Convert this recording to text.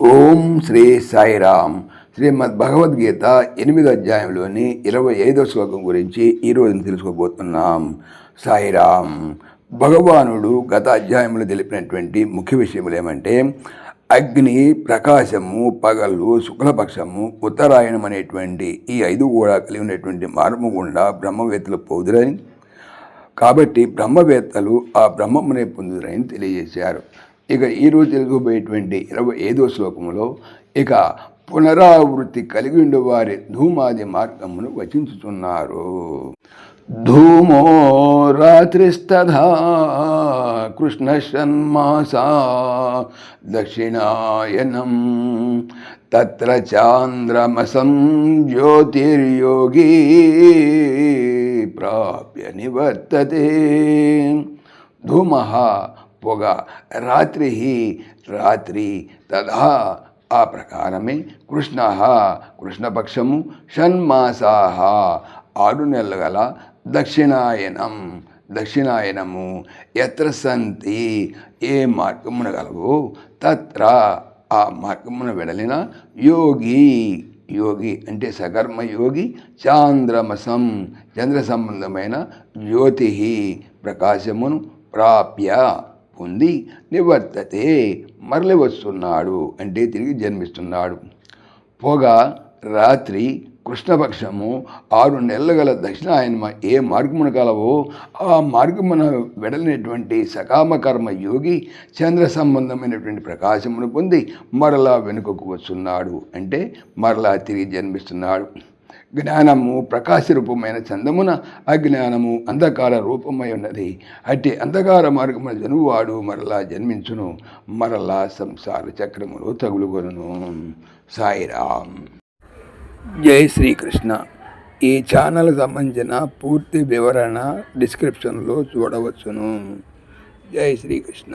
ఓం శ్రీ సాయిరామ్ శ్రీమద్ భగవద్గీత ఎనిమిదో అధ్యాయంలోని ఇరవై ఐదో శ్లోకం గురించి ఈరోజు తెలుసుకోబోతున్నాం. సాయిరామ్ భగవానుడు గత అధ్యాయంలో తెలిపినటువంటి ముఖ్య విషయములు ఏమంటే అగ్ని ప్రకాశము పగలు శుక్లపక్షము ఉత్తరాయణం అనేటువంటి ఈ ఐదు కూడా కలిగి ఉన్నటువంటి మార్ము గుండా బ్రహ్మవేత్తలు పోదురని కాబట్టి బ్రహ్మవేత్తలు ఆ బ్రహ్మమునే పొందుదరని తెలియజేశారు. ఇక ఈరోజు తెలుగుపోయేటువంటి ఇరవై ఐదో శ్లోకంలో ఇక పునరావృత్తి కలిగి ఉండే వారి ధూమాది మార్గమును వచించుతున్నారు ధూమో రాత్రిస్తథా కృష్ణ షన్మాస దక్షిణాయనం తత్ర చాంద్రమసం జ్యోతిర్యోగి ప్రాప్య నివర్తతే. ధూమ పొగ రాత్రి రాత్రి తదా ఆ ప్రకారమే కృష్ణ కృష్ణపక్షము షణ్మాసా ఆరు నెలలు గల దక్షిణాయనం దక్షిణాయనము ఎత్ర సంతి ఏ మార్గమున గలవు తత్ర ఆ మార్గమున వెడలిన యోగి. యోగి అంటే సకర్మ యోగి చాంద్రమసం చంద్ర సంబంధమైన జ్యోతి ప్రకాశమును ప్రాప్య. పొంది నివర్తతే మరలి వస్తున్నాడు అంటే తిరిగి జన్మిస్తున్నాడు. పొగ రాత్రి కృష్ణపక్షము ఆరు నెలల గల దక్షిణాయనమ ఏ మార్గమున కలవో ఆ మార్గమున వెడలినటువంటి సకామకర్మ యోగి చంద్ర సంబంధమైనటువంటి ప్రకాశమును పొంది మరలా వెనుకకు వస్తున్నాడు. అంటే మరలా తిరిగి జన్మిస్తున్నాడు. జ్ఞానము ప్రకాశ రూపమైన చందమున అజ్ఞానము అంధకార రూపమై ఉన్నది. అట్టి అంధకార మార్గమున జనువాడు మరలా జన్మించును. మరలా సంసార చక్రములో తగులుకొను సాయిరామ్. జై శ్రీకృష్ణ. ఈ ఛానల్ సంబంధించిన పూర్తి వివరణ డిస్క్రిప్షన్లో చూడవచ్చును. జై శ్రీకృష్ణ.